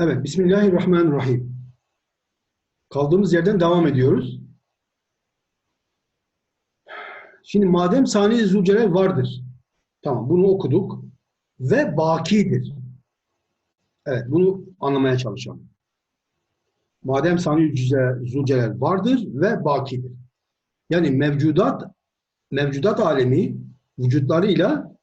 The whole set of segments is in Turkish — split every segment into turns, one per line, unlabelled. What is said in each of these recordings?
Evet, Bismillahirrahmanirrahim. Kaldığımız yerden devam ediyoruz. Şimdi madem sani züceler vardır. Tamam, bunu okuduk. Ve bakidir. Evet, bunu anlamaya çalışalım. Madem sani züceler vardır ve bakidir. Yani mevcudat, mevcudat alemi vücutlarıyla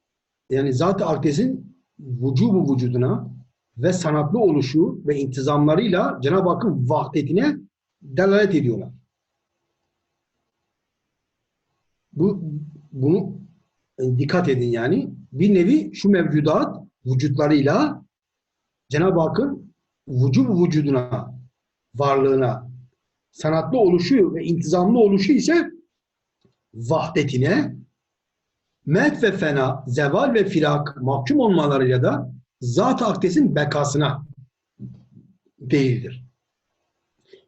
yani zat-ı akdesin vücubu vücuduna ve sanatlı oluşu ve intizamlarıyla Cenab-ı Hakk'ın vahdetine delalet ediyorlar. Bu bunu dikkat edin yani. Bir nevi şu mevcudat vücutlarıyla Cenab-ı Hakk'ın vücub vücuduna, varlığına, sanatlı oluşu ve intizamlı oluşu ise vahdetine, met ve fena, zeval ve firak mahkum olmalarıyla da zat-ı akdesin bekasına değildir.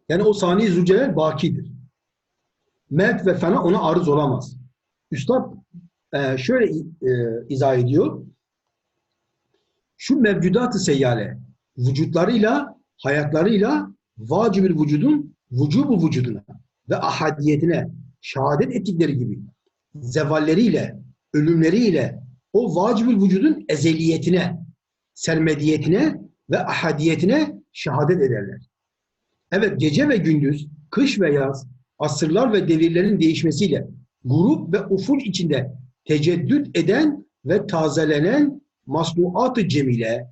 Yani o sani züceler bakidir. Met ve fena ona arız olamaz. Üstad e, şöyle e, izah ediyor. Şu mevcudat-ı seyyale vücutlarıyla, hayatlarıyla vacibül vücudun vücubu vücuduna ve ahadiyetine şehadet ettikleri gibi zevalleriyle, ölümleriyle o vacibül vücudun ezeliyetine, sermediyetine ve ahadiyetine şehadet ederler. Evet gece ve gündüz, kış ve yaz, asırlar ve devirlerin değişmesiyle grup ve uful içinde teceddüt eden ve tazelenen masnuat-ı cemile,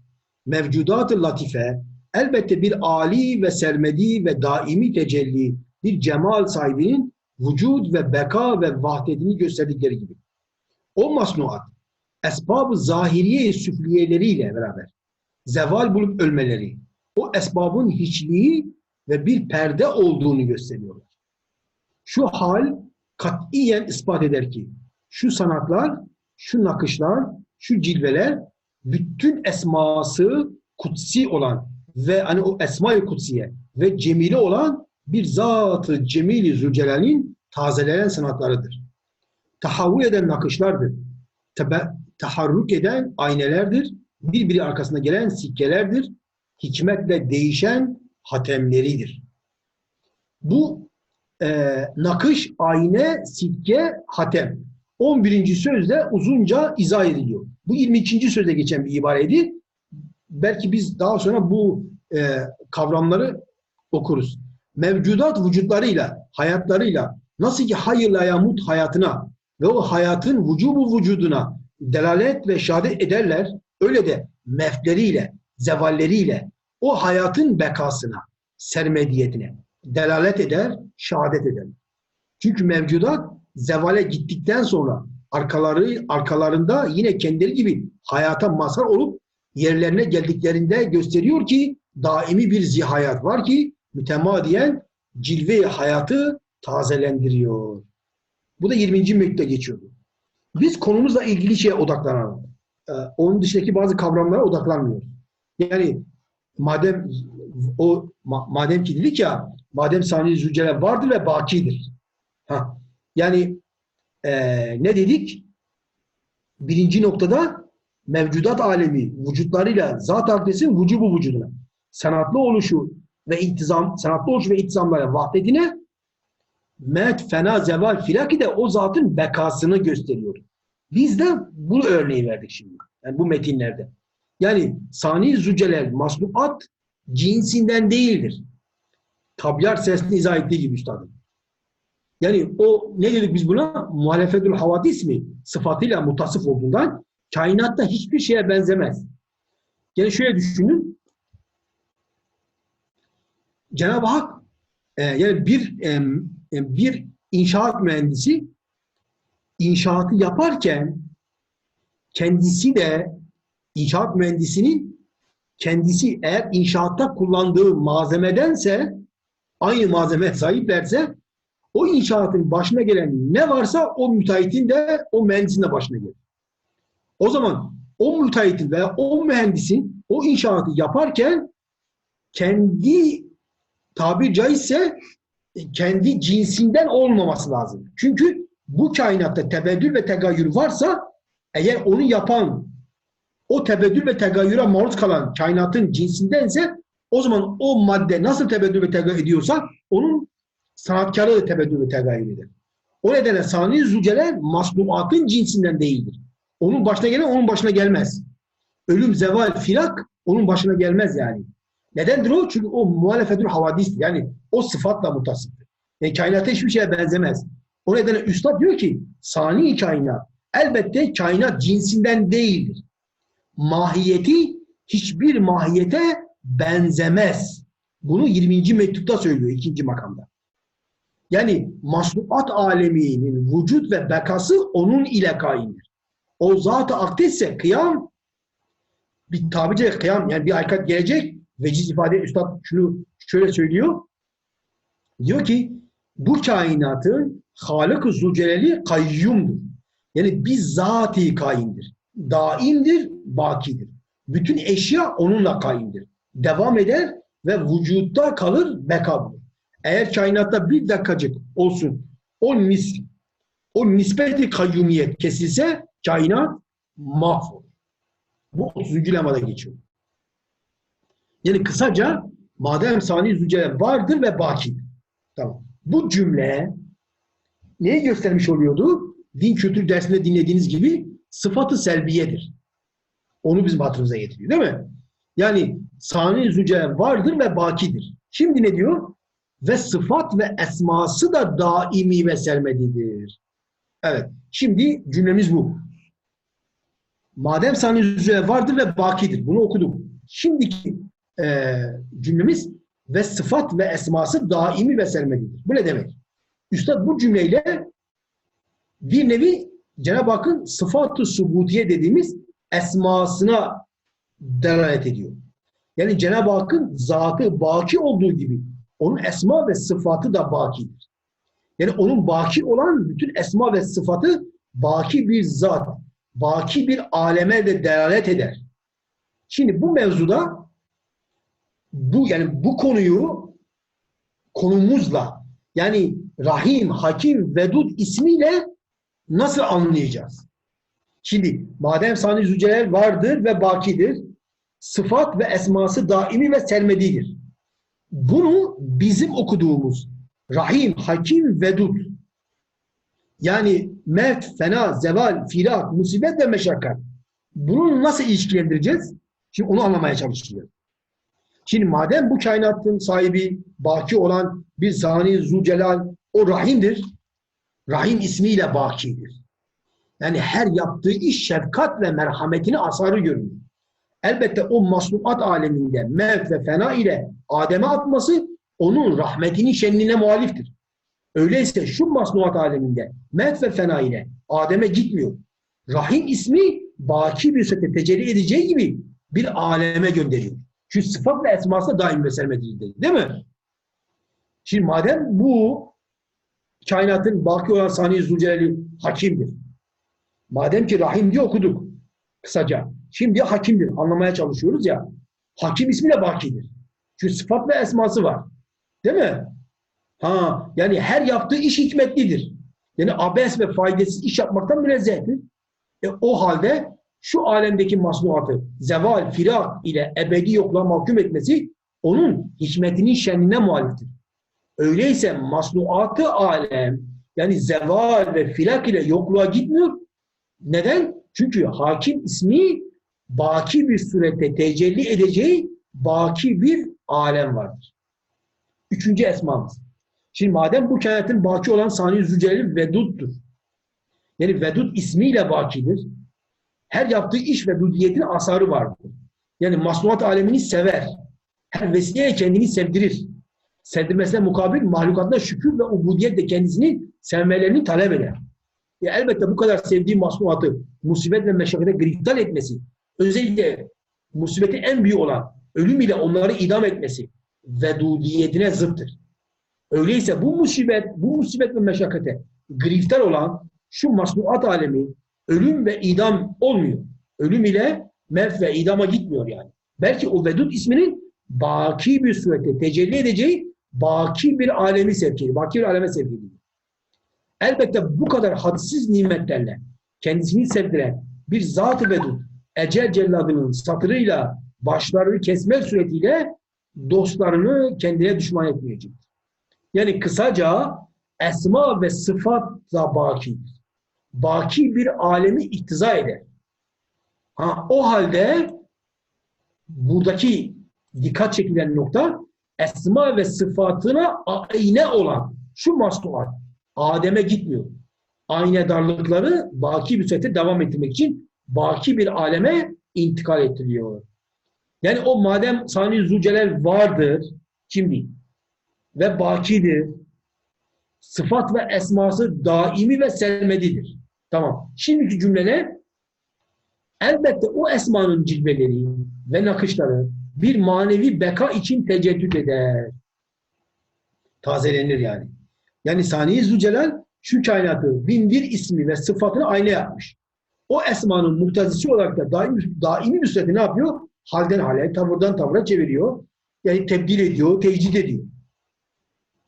mevcudat-ı latife, elbette bir ali ve sermedi ve daimi tecelli, bir cemal sahibinin vücud ve beka ve vahdetini gösterdikleri gibi. O masnuat, esbab-ı zahiriye süfliyeleriyle beraber zeval bulup ölmeleri, o esbabın hiçliği ve bir perde olduğunu gösteriyorlar. Şu hal katiyen ispat eder ki şu sanatlar, şu nakışlar, şu cilveler bütün esması kutsi olan ve hani o esma-i kutsiye ve cemili olan bir zatı cemili zülcelal'in tazeleyen sanatlarıdır. Tahavvül eden nakışlardır. Tebe, taharruk eden aynelerdir. Birbiri arkasında gelen sikkelerdir. Hikmetle değişen hatemleridir. Bu e, nakış, ayne, sikke, hatem. 11. sözde uzunca izah ediliyor. Bu 22. sözde geçen bir ibareydi. Belki biz daha sonra bu e, kavramları okuruz. Mevcudat vücutlarıyla, hayatlarıyla nasıl ki hayırla yamut hayatına ve o hayatın vücubu vücuduna delalet ve şehadet ederler, öyle de mefleriyle, zevalleriyle o hayatın bekasına, sermediyetine delalet eder, şehadet eder. Çünkü mevcudat zevale gittikten sonra arkaları arkalarında yine kendileri gibi hayata mazhar olup yerlerine geldiklerinde gösteriyor ki daimi bir zihayat var ki mütemadiyen cilve hayatı tazelendiriyor. Bu da 20. mektupta geçiyordu. Biz konumuzla ilgili şeye odaklanalım. Ee, onun dışındaki bazı kavramlara odaklanmıyoruz. Yani madem o madem ki dedik ya madem sani zücceler vardır ve bakidir. Ha. Yani e, ne dedik? Birinci noktada mevcudat alemi vücutlarıyla zat akdesin vücubu vücuduna sanatlı oluşu ve intizam, sanatlı oluşu ve intizamlara vahdetine met, fena, zeval, filaki de o zatın bekasını gösteriyor. Biz de bu örneği verdik şimdi. Yani bu metinlerde. Yani sani züceler, masnuat cinsinden değildir. Tabiat sesini izah ettiği gibi üstadım. Yani o ne dedik biz buna? Muhalefetül havadis mi? Sıfatıyla mutasıf olduğundan kainatta hiçbir şeye benzemez. Yani şöyle düşünün. Cenab-ı Hak e, yani bir e, bir inşaat mühendisi inşaatı yaparken kendisi de inşaat mühendisinin kendisi eğer inşaatta kullandığı malzemedense aynı malzeme sahiplerse o inşaatın başına gelen ne varsa o müteahhitin de o mühendisin de başına gelir. O zaman o müteahhitin veya o mühendisin o inşaatı yaparken kendi tabir caizse kendi cinsinden olmaması lazım. Çünkü bu kainatta tebeddül ve tegayyür varsa eğer onu yapan o tebeddül ve tegayyüre maruz kalan kainatın cinsindense O zaman o madde nasıl tebeddül ve tegayür ediyorsa onun sanatkarı da tebeddül ve tegayür eder. O nedenle sani züceler masnuatın cinsinden değildir. Onun başına gelen onun başına gelmez. Ölüm, zeval, filak onun başına gelmez yani. Nedendir o? Çünkü o muhalefetül havadistir. Yani o sıfatla mutasıftır. Yani kainata hiçbir şeye benzemez. O nedenle Üstad diyor ki sani kainat elbette kainat cinsinden değildir. Mahiyeti hiçbir mahiyete benzemez. Bunu 20. mektupta söylüyor ikinci makamda. Yani masnuat aleminin vücut ve bekası onun ile kaimdir. O zat-ı akdesse kıyam bir tabice kıyam yani bir hakikat gelecek veciz ifade üstad şunu şöyle söylüyor. Diyor ki bu kainatın Halık-ı Zülcelali kayyumdur. Yani bizzati kaimdir. Daimdir, bakidir. Bütün eşya onunla kaimdir. Devam eder ve vücutta kalır, beka. Eğer kainatta bir dakikacık olsun o nis o nispeti kayyumiyet kesilse kainat mahvolur. Bu 30. lemada geçiyor. Yani kısaca madem sani zücce vardır ve bakidir. Tamam. Bu cümle neyi göstermiş oluyordu? Din kültür dersinde dinlediğiniz gibi sıfatı selbiyedir. Onu bizim hatırımıza getiriyor değil mi? Yani sani zücce vardır ve bakidir. Şimdi ne diyor? Ve sıfat ve esması da daimi ve sermedidir. Evet. Şimdi cümlemiz bu. Madem sani zücce vardır ve bakidir. Bunu okuduk. Şimdiki e, cümlemiz ve sıfat ve esması daimi ve sermedidir. Bu ne demek? Üstad bu cümleyle bir nevi Cenab-ı Hakk'ın sıfat-ı subutiye dediğimiz esmasına delalet ediyor. Yani Cenab-ı Hakk'ın zatı baki olduğu gibi onun esma ve sıfatı da bakidir. Yani onun baki olan bütün esma ve sıfatı baki bir zat, baki bir aleme de delalet eder. Şimdi bu mevzuda bu yani bu konuyu konumuzla yani Rahim, Hakim, Vedud ismiyle nasıl anlayacağız? Şimdi madem sani züceler vardır ve bakidir, sıfat ve esması daimi ve sermedidir. Bunu bizim okuduğumuz Rahim, Hakim, Vedud yani mevt, fena, zeval, firak, musibet ve meşakkat bunu nasıl ilişkilendireceğiz? Şimdi onu anlamaya çalışıyoruz. Şimdi madem bu kainatın sahibi, baki olan bir zani Zülcelal, o Rahim'dir. Rahim ismiyle bakidir. Yani her yaptığı iş şefkat ve merhametini asarı görünüyor. Elbette o masnuat aleminde mevt ve fena ile Adem'e atması onun rahmetinin şenline muhaliftir. Öyleyse şu masnuat aleminde mevt ve fena ile Adem'e gitmiyor. Rahim ismi baki bir sete tecelli edeceği gibi bir aleme gönderiyor. Çünkü sıfat ve esması daim ve sermediği değil mi? Şimdi madem bu kainatın baki olan sani zülcelali hakimdir. Madem ki rahim diye okuduk kısaca. Şimdi hakimdir. Anlamaya çalışıyoruz ya. Hakim ismi de bakidir. Çünkü sıfat ve esması var. Değil mi? Ha, yani her yaptığı iş hikmetlidir. Yani abes ve faydasız iş yapmaktan münezzehtir. E, o halde şu alemdeki masnuatı zeval, firak ile ebedi yokluğa mahkum etmesi onun hikmetinin şenline muhaliftir. Öyleyse masnuatı alem yani zeval ve firak ile yokluğa gitmiyor. Neden? Çünkü hakim ismi baki bir surette tecelli edeceği baki bir alem vardır. Üçüncü esmamız. Şimdi madem bu kainatın baki olan sani zücelli veduddur. Yani vedud ismiyle bakidir. Her yaptığı iş ve dudiyetin asarı vardır. Yani masnuat alemini sever. Her vesileye kendini sevdirir. Sevdirmesine mukabil mahlukatına şükür ve ubudiyetle kendisini sevmelerini talep eder. E elbette bu kadar sevdiği masnuatı musibet ve meşakkate griftal etmesi, özellikle musibeti en büyük olan ölüm ile onları idam etmesi vedudiyetine zıttır. Öyleyse bu musibet, bu musibet ve meşakkate griftal olan şu masnuat alemi ölüm ve idam olmuyor. Ölüm ile mevt ve idama gitmiyor yani. Belki o vedud isminin baki bir surette tecelli edeceği baki bir alemi sevk ediyor. Baki bir aleme sevk ediyor. Elbette bu kadar hadsiz nimetlerle kendisini sevdiren bir zat-ı vedud, ecel celladının satırıyla başlarını kesmek suretiyle dostlarını kendine düşman etmeyecektir. Yani kısaca esma ve sıfat da bakidir. Baki bir alemi iktiza eder. Ha, o halde buradaki dikkat çekilen nokta esma ve sıfatına ayne olan şu masnuat Adem'e gitmiyor. Ayne darlıkları baki bir surette devam ettirmek için baki bir aleme intikal ettiriyor. Yani o madem sani zücelal vardır şimdi ve bakidir sıfat ve esması daimi ve selmedidir. Tamam. Şimdiki cümle ne? Elbette o esmanın cilveleri ve nakışları bir manevi beka için teceddüt eder. Tazelenir yani. Yani Sani Zülcelal şu kainatı bin bir ismi ve sıfatını aynı yapmış. O esmanın muhtezisi olarak da daimi, daimi bir ne yapıyor? Halden hale, tavırdan tavıra çeviriyor. Yani tebdil ediyor, tecdid ediyor.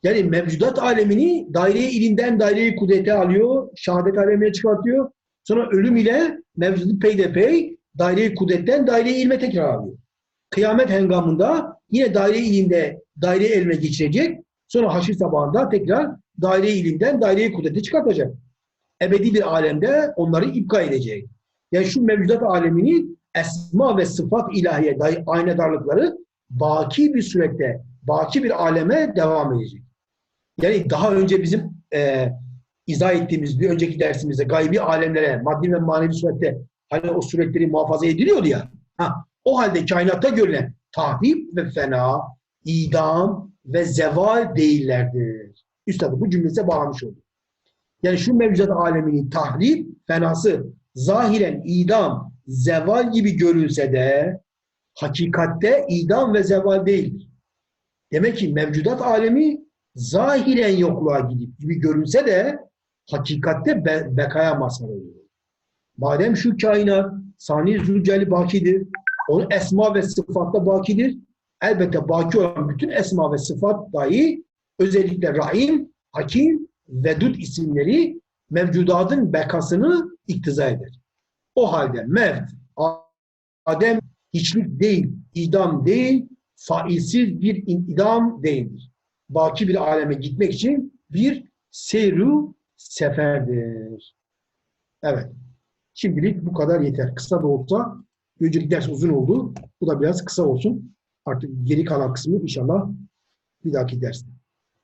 Yani mevcudat alemini daire ilimden daire kudrete alıyor, şehadet alemine çıkartıyor. Sonra ölüm ile mevcudu peyderpey daire kudretten daire ilme tekrar alıyor. Kıyamet hengamında yine daire ilimde daire elme geçirecek. Sonra haşir sabahında tekrar daire ilimden daire kudrete çıkartacak. Ebedi bir alemde onları ipka edecek. Yani şu mevcudat alemini esma ve sıfat ilahiye aynedarlıkları baki bir surette, baki bir aleme devam edecek. Yani daha önce bizim e, izah ettiğimiz bir önceki dersimizde gaybi alemlere, maddi ve manevi surette hani o suretleri muhafaza ediliyordu ya. Ha, o halde kainatta görülen tahrip ve fena, idam ve zeval değillerdir. Üstad bu cümlese bağlamış oldu. Yani şu mevcudat aleminin tahrip, fenası zahiren idam, zeval gibi görülse de hakikatte idam ve zeval değildir. Demek ki mevcudat alemi zahiren yokluğa gidip gibi görünse de hakikatte be bekaya mazhar oluyor. Madem şu kainat sani zülceli bakidir, onun esma ve sıfatta bakidir. Elbette baki olan bütün esma ve sıfat dahi özellikle Rahim, Hakim, Vedud isimleri mevcudatın bekasını iktiza eder. O halde mevt, Adem hiçlik değil, idam değil, failsiz bir idam değildir. Baki bir aleme gitmek için bir seyru seferdir. Evet. Şimdilik bu kadar yeter. Kısa da olsa, önceki ders uzun oldu. Bu da biraz kısa olsun. Artık geri kalan kısmı inşallah bir dahaki derste.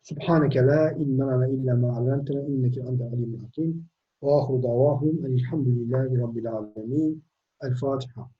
Subhaneke la lana illa ma allamtena inneke ente alimul hakim. Ve ahru davahum elhamdülillahi rabbil alemin. El Fatiha.